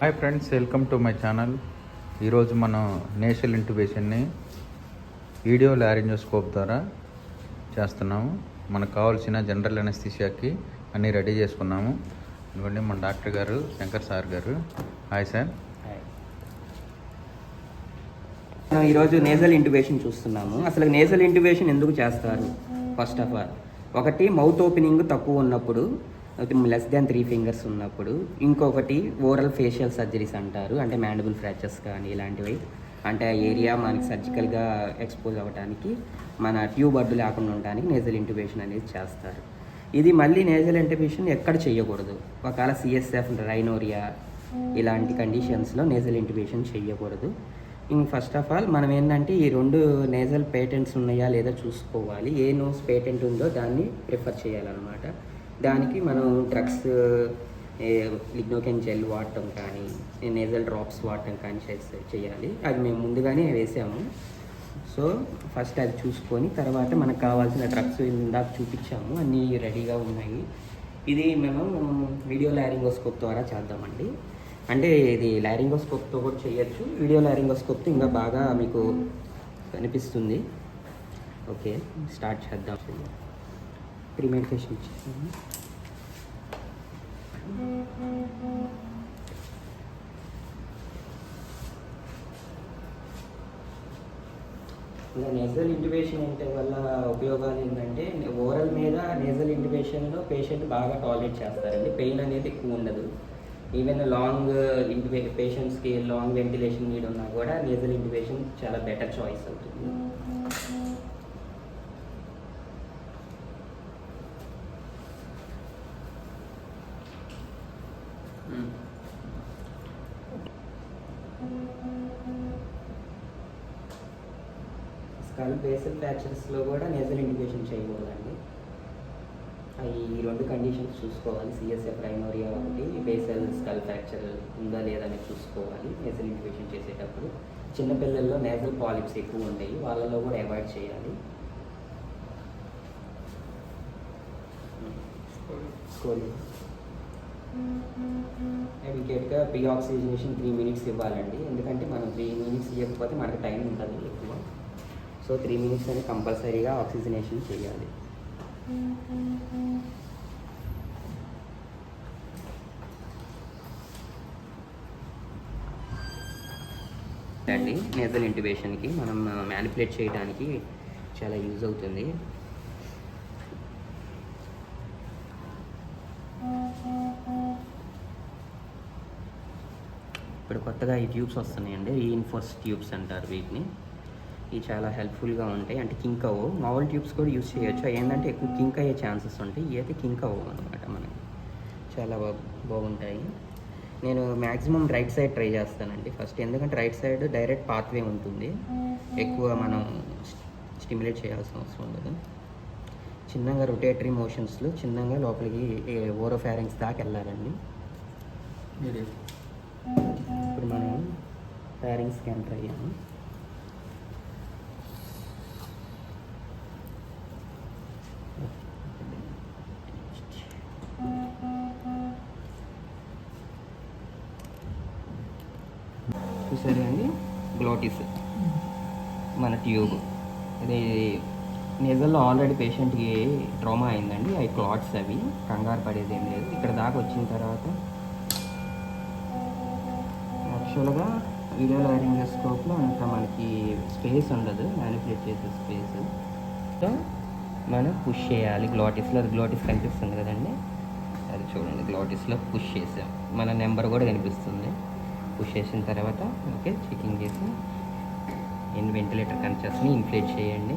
Hi friends welcome to my channel ఈరోజు మనం national ఇంటిబేషన్ని video లారింజోస్కోప్ ద్వారా చేస్తున్నాము. మనకు కావాల్సిన జనరల్ అనస్థిషియాకి అన్నీ రెడీ చేసుకున్నాము. ఇదిగోండి మన డాక్టర్ గారు శంకర్ సార్ గారు. హాయ్ సార్ మనం ఈరోజు నేజల్ ఇంటిబేషన్ చూస్తున్నాము. అసలు నేజల్ ఇంటిబేషన్ ఎందుకు చేస్తారు? ఫస్ట్ ఆఫ్ ఆల్ ఒకటి మౌత్ ఓపెనింగ్ తక్కువ ఉన్నప్పుడు లెస్ దాన్ త్రీ ఫింగర్స్ ఉన్నప్పుడు ఇంకొకటి ఓరల్ ఫేషియల్ సర్జరీస్ అంటారు. అంటే మ్యాండబుల్ ఫ్రాక్చర్స్ కానీ ఇలాంటివి. అంటే ఆ ఏరియా మనకి సర్జికల్గా ఎక్స్పోజ్ అవ్వడానికి మన ట్యూబ్ అడ్డు లేకుండా ఉండడానికి నేజల్ ఇంటిబేషన్ అనేది చేస్తారు. ఇది మళ్ళీ నేజల్ ఇంటిబేషన్ ఎక్కడ చేయకూడదు. ఒకవేళ సిఎస్ఎఫ్ రైనోరియా ఇలాంటి కండిషన్స్లో నేజల్ ఇంటిబేషన్ చేయకూడదు. ఇంక ఫస్ట్ ఆఫ్ ఆల్ మనం ఏంటంటే ఈ రెండు నేజల్ పేటెంట్స్ ఉన్నాయా లేదా చూసుకోవాలి. ఏ నోస్ పేటెంట్ ఉందో దాన్ని ప్రిఫర్ చేయాలన్నమాట. దానికి మనం డ్రగ్స్ లిగ్నోకెన్ జెల్ వాడటం కానీ నేజల్ డ్రాప్స్ వాడటం కానీ చేస్తే చేయాలి. అది మేము ముందుగానే వేసాము. సో ఫస్ట్ అది చూసుకొని తర్వాత మనకు కావాల్సిన డ్రగ్స్ ఇందాక చూపించాము. అన్నీ రెడీగా ఉన్నాయి. ఇది మేము వీడియో లారింగోస్కోప్ ద్వారా చేద్దామండి. అంటే ఇది లారింగోస్కోప్తో కూడా చేయొచ్చు. వీడియో లారింగోస్కోప్తో ఇంకా బాగా మీకు కనిపిస్తుంది ఓకే స్టార్ట్ చేద్దాం. ప్రీ మెడికేషన్ ఇచ్చేసాను. ఇంకా నేజల్ ఇంటిబేషన్ అంటే వల్ల ఉపయోగాలు ఏంటంటే ఓరల్ మీద నేజల్ ఇంటిబేషన్లో పేషెంట్ బాగా టాలరేట్ చేస్తారండి. పెయిన్ అనేది ఎక్కువ ఉండదు. ఈవెన్ లాంగ్ ఇంటిబే పేషెంట్స్కి లాంగ్ వెంటిలేషన్ నీడ్ ఉన్నా కూడా నేజల్ ఇంటిబేషన్ చాలా బెటర్ చాయిస్ అవుతుంది. స్కల్ బేసల్ ఫ్రాక్చర్స్లో కూడా నేజల్ ఇండికేషన్ చేయకూడదండి. అవి ఈ రెండు కండిషన్స్ చూసుకోవాలి. సిఎస్ఎఫ్ రైనోరియా ఒకటి బేసల్ స్కల్ ఫ్రాక్చర్ ఉందా లేదా అని చూసుకోవాలి. నేజల్ ఇండికేషన్ చేసేటప్పుడు చిన్నపిల్లల్లో నేజల్ పాలిప్స్ ఎక్కువ ఉంటాయి. వాళ్ళలో కూడా అవాయిడ్ చేయాలి. ఇమీడియట్గా ప్రీ ఆక్సిజనేషన్ త్రీ మినిట్స్ ఇవ్వాలండి. ఎందుకంటే మనం త్రీ మినిట్స్ ఇవ్వకపోతే మనకు టైం ఉంటుంది ఎక్కువ. సో త్రీ మినిట్స్ అని కంపల్సరీగా ఆక్సిజనేషన్ చేయాలి. అండి నేజల్ ఇంటిబేషన్కి మనం మ్యానిపులేట్ చేయడానికి చాలా యూజ్ అవుతుంది. ఇప్పుడు కొత్తగా ఈ ట్యూబ్స్ వస్తున్నాయండి రీఇన్ఫోర్స్ ట్యూబ్స్ అంటారు వీటిని. ఇవి చాలా హెల్ప్ఫుల్గా ఉంటాయి. అంటే కింక్ అవ్వవు. మామూలు ట్యూబ్స్ కూడా యూస్ చేయొచ్చు. ఏంటంటే ఎక్కువ కింక్ అయ్యే ఛాన్సెస్ ఉంటాయి. ఇవి అయితే కింక్ అవ్వవు అనమాట మనకి. చాలా బాగుంటాయి. నేను మ్యాక్సిమం రైట్ సైడ్ ట్రై చేస్తానండి. ఫస్ట్ ఎందుకంటే రైట్ సైడ్ డైరెక్ట్ పాత్వే ఉంటుంది. ఎక్కువ మనం స్టిమ్యులేట్ చేయాల్సిన అవసరం ఉండదు. చిన్నగా రొటేటరీ మోషన్స్లో చిన్నగా లోపలికి ఓరోఫారింగ్స్ దాకా వెళ్ళాలండి. ఇప్పుడు మనం ఫారింగ్ స్కాన్ ట్రై అయ్యాము చూసారు అండి గ్లోటిస్ మన ట్యూబ్. ఇది నిజంలో ఆల్రెడీ పేషెంట్కి ట్రామా అయిందండి. అవి క్లాట్స్ అవి. కంగారు పడేది ఏం లేదు. ఇక్కడ దాకా వచ్చిన తర్వాత యాక్చువల్గా వీడియో లారింగోస్కోప్లో అంత మనకి స్పేస్ ఉండదు. మ్యానిపులేట్ చేసే స్పేస్ సో మనం పుష్ చేయాలి. గ్లాటిస్లో అది గ్లాటిస్ కనిపిస్తుంది కదండి. అది చూడండి. గ్లోటిస్లో పుష్ చేసాం. మన నెంబర్ కూడా కనిపిస్తుంది. పుష్ చేసిన తర్వాత ఓకే చెకింగ్ చేసి ఎన్ని వెంటిలేటర్ కనెక్షన్స్ని ఇన్ఫ్లేట్ చేయండి.